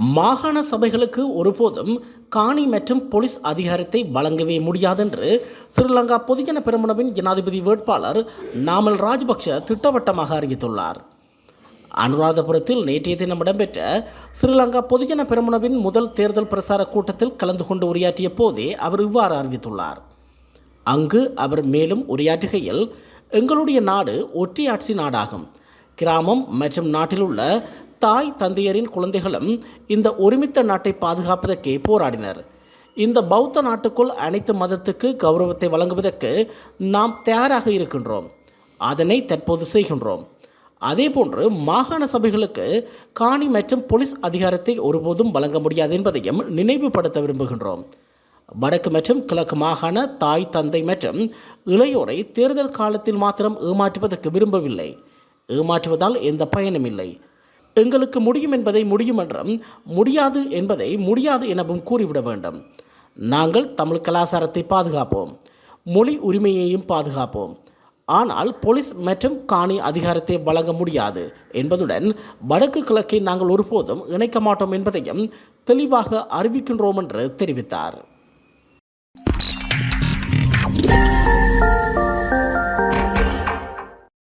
மாகாண சபைகளுக்கு ஒருபோதும் காணி மற்றும் போலீஸ் அதிகாரத்தை வழங்கவே முடியாதென்று ஸ்ரீலங்கா பொதுஜன பெருமனவின் ஜனாதிபதி வேட்பாளர் நாமல் ராஜபக்ஷ திட்டவட்டமாக அறிவித்துள்ளார். அனுராதபுரத்தில் நேற்றைய தினம் இடம்பெற்ற ஸ்ரீலங்கா பொதுஜன பெருமனவின் முதல் தேர்தல் பிரசார கூட்டத்தில் கலந்து கொண்டு உரையாற்றிய போதே அவர் இவ்வாறு அறிவித்துள்ளார். அங்கு அவர் மேலும் உரையாற்றுகையில் எங்களுடைய நாடு ஒற்றையாட்சி நாடாகும். கிராமம் மற்றும் நாட்டில் உள்ள தாய் தந்தையரின் குழந்தைகளும் இந்த ஒருமித்த நாட்டை பாதுகாப்பதற்கே போராடினர். இந்த பௌத்த நாட்டுக்குள் அனைத்து மதத்துக்கு கௌரவத்தை வழங்குவதற்கு நாம் தயாராக இருக்கின்றோம். அதனை தற்போது செய்கின்றோம். அதேபோன்று மாகாண சபைகளுக்கு காணி மற்றும் போலீஸ் அதிகாரத்தை ஒருபோதும் வழங்க முடியாது என்பதையும் நினைவுபடுத்த விரும்புகின்றோம். வடக்கு மற்றும் கிழக்கு மாகாண தாய் தந்தை மற்றும் இளையோரை தேர்தல் காலத்தில் மாத்திரம் ஏமாற்றுவதற்கு விரும்பவில்லை. ஏமாற்றுவதால் எந்த பயனும் இல்லை. எங்களுக்கு முடியும் என்பதை முடியும் என்றும் முடியாது என்பதை முடியாது எனவும் கூறிவிட வேண்டும். நாங்கள் தமிழ் கலாச்சாரத்தை பாதுகாப்போம். மொழி உரிமையையும் பாதுகாப்போம். ஆனால் போலீஸ் மற்றும் காணி அதிகாரத்தை வழங்க முடியாது என்பதுடன் வடக்கு கிழக்கை நாங்கள் ஒருபோதும் இணைக்க மாட்டோம் என்பதையும் தெளிவாக அறிவிக்கின்றோம் என்று தெரிவித்தார்.